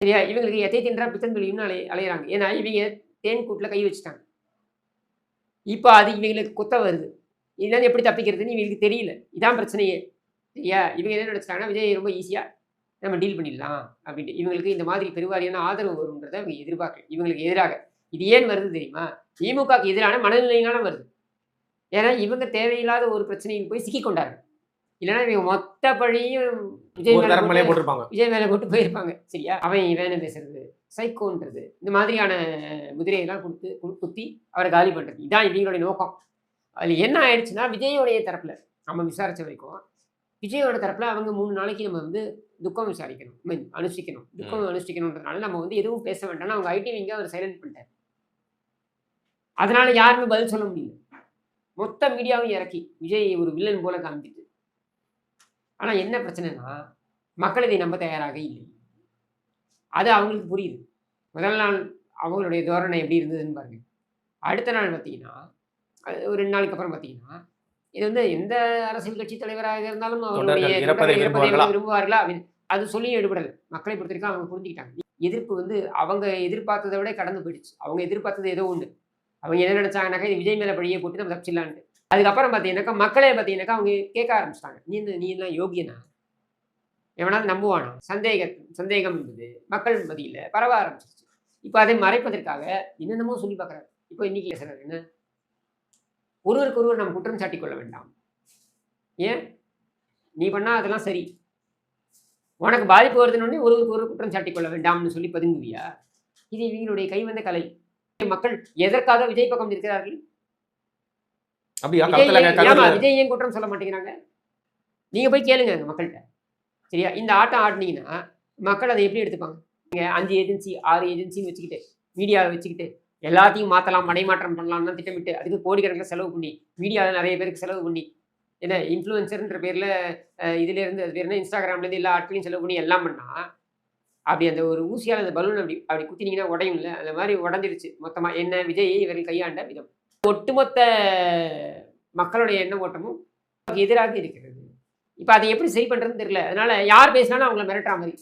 சரியா? இவங்களுக்கு எத்தை தின்றா பித்தந்தொழியும்னு அலை அலையிறாங்க. ஏன்னா இவங்க தேன் கூட்டில் கை வச்சுட்டாங்க. இப்போ அது இவங்களுக்கு குத்த வருது. இதெல்லாம் எப்படி தப்பிக்கிறதுன்னு இவங்களுக்கு தெரியல. இதான் பிரச்சனையே. சரியா? இவங்க என்ன நினச்சிட்டாங்கன்னா விஜய் ரொம்ப ஈஸியாக நம்ம டீல் பண்ணிடலாம் அப்படின்ட்டு. இவங்களுக்கு இந்த மாதிரி பெருவாரியான ஆதரவு வரும்ன்றதை அவங்க எதிர்பார்க்கல. இவங்களுக்கு எதிராக. இது ஏன் வருது தெரியுமா? திமுகக்கு எதிரான மனநிலையினால வருது. ஏன்னா இவங்க தேவையில்லாத ஒரு பிரச்சனையில் போய் சிக்கிக்கொண்டார்கள் இல்லைன்னா இவங்க மொத்த பழியும் விஜய் மேல போட்டிருப்பாங்க. விஜய் மேலே போட்டு போயிருப்பாங்க. சரியா? அவன் இவன் பேசுறது? சைக்கோன்றது இந்த மாதிரியான முதிரையெல்லாம் கொடுத்து குத்தி அவரை காலி பண்ணுறது இதான் இவங்களுடைய நோக்கம். அதில் என்ன ஆயிடுச்சுன்னா விஜயோடைய தரப்பில் நம்ம விசாரிச்ச வரைக்கும் விஜயோட தரப்பில் அவங்க மூணு நாளைக்கு நம்ம வந்து துக்கம் விசாரிக்கணும். Mean, அனுஷ்டிக்கணும். துக்கம் அனுஷ்டிக்கணுன்றதுனால நம்ம வந்து எதுவும் பேச வேண்டாம்னு அவங்க ஐடி விங்க அவர் சைலண்ட் பண்ணிட்டார். அதனால யாருமே பதில் சொல்ல முடியல. மொத்த மீடியாவும் இறக்கி விஜய் ஒரு வில்லன் போல காமிச்சிட்டு. ஆனால் என்ன பிரச்சனைனா மக்கள் இதை நம்ப தயாராக இல்லை. அது அவங்களுக்கு புரியுது. முதல் நாள் அவங்களுடைய தோரணை எப்படி இருந்ததுன்னு பாருங்க. அடுத்த நாள் பார்த்தீங்கன்னா அது ஒரு ரெண்டு நாளுக்கு அப்புறம் பார்த்தீங்கன்னா இது வந்து எந்த அரசியல் கட்சி தலைவராக இருந்தாலும் அவருடைய விரும்புவார்களா? அப்படின்னு அது சொல்லி எடுபடலை. மக்களை பொறுத்த வரைக்கும் அவங்க புரிஞ்சுக்கிட்டாங்க. எதிர்ப்பு வந்து அவங்க எதிர்பார்த்ததை விட கடந்து போயிடுச்சு. அவங்க எதிர்பார்த்தது ஏதோ ஒன்று. அவங்க என்ன நினைச்சாங்கனாக்கா இது விஜய் மேலே பழியை போட்டு நம்ம தப்பிச்சிடலான்ட்டு. அதுக்கப்புறம் பார்த்தீங்கன்னாக்கா மக்களே பார்த்தீங்கன்னாக்கா அவங்க கேட்க ஆரம்பிச்சிட்டாங்க. நீ இந்த நீ எல்லாம் யோகியனா? எவனாலும் நம்புவானா? சந்தேக சந்தேகம் என்பது மக்கள் மதியில் பரவ ஆரம்பிச்சிருச்சு. இப்போ அதை மறைப்பதற்காக என்னென்னமோ சொல்லி பார்க்குறாரு. இப்போ இன்னைக்கு பேசுறாரு என்ன? ஒருவருக்கு ஒருவர் நம்ம குற்றம் சாட்டி கொள்ள வேண்டாம். ஏன்? நீ பண்ணால் அதெல்லாம் சரி. உனக்கு பாதிப்பு வருதுன்னு ஒருவருக்கு ஒருவர் குற்றம் சாட்டிக் கொள்ள வேண்டாம்னு சொல்லி பதுங்குவியா? இது இவங்களுடைய கைவந்த கலை. மக்கள் எதற்காக விஜய் பக்கம் இருக்கிறார்கள்? அப்படியா? விஜய் ஏன்- குற்றம் சொல்ல மாட்டேங்கிறாங்க. நீங்க போய் கேளுங்க மக்கள்கிட்ட. சரியா? இந்த ஆட்டம் ஆடினீங்கன்னா மக்கள் அதை எப்படி எடுத்துப்பாங்க? நீங்க அஞ்சு ஏஜென்சி ஆறு ஏஜென்சின்னு வச்சுக்கிட்டு மீடியாவை வச்சுக்கிட்டு எல்லாத்தையும் மாற்றலாம் மடைமாற்றம் பண்ணலாம்னு திட்டமிட்டு அதுக்கு கோடிக்கணக்கில் செலவு பண்ணி மீடியாவில் நிறைய பேருக்கு செலவு பண்ணி என்ன இன்ஃப்ளூயன்சர்ன்ற பேரில் இதுல இருந்து அது பேர் என்ன இன்ஸ்டாகிராம்லேருந்து எல்லா ஆட்களையும் செலவு பண்ணி எல்லாம் பண்ணா அப்படி அந்த ஒரு ஊசியால் அந்த பலூன் அப்படி அப்படி குத்தினீங்கன்னா உடையும்ல அந்த மாதிரி உடஞ்சிருச்சு. மொத்தமாக என்ன விஜயை இவர்கள் கையாண்ட விதம். ஒட்டுமொத்த மக்களுடைய எண்ண ஓட்டமும் எதிராக இருக்கிறது. இப்போ அதை எப்படி சரி பண்ணுறதுன்னு தெரியல. அதனால யார் பேசினாலும் அவங்கள மிரட்டுற மாதிரி.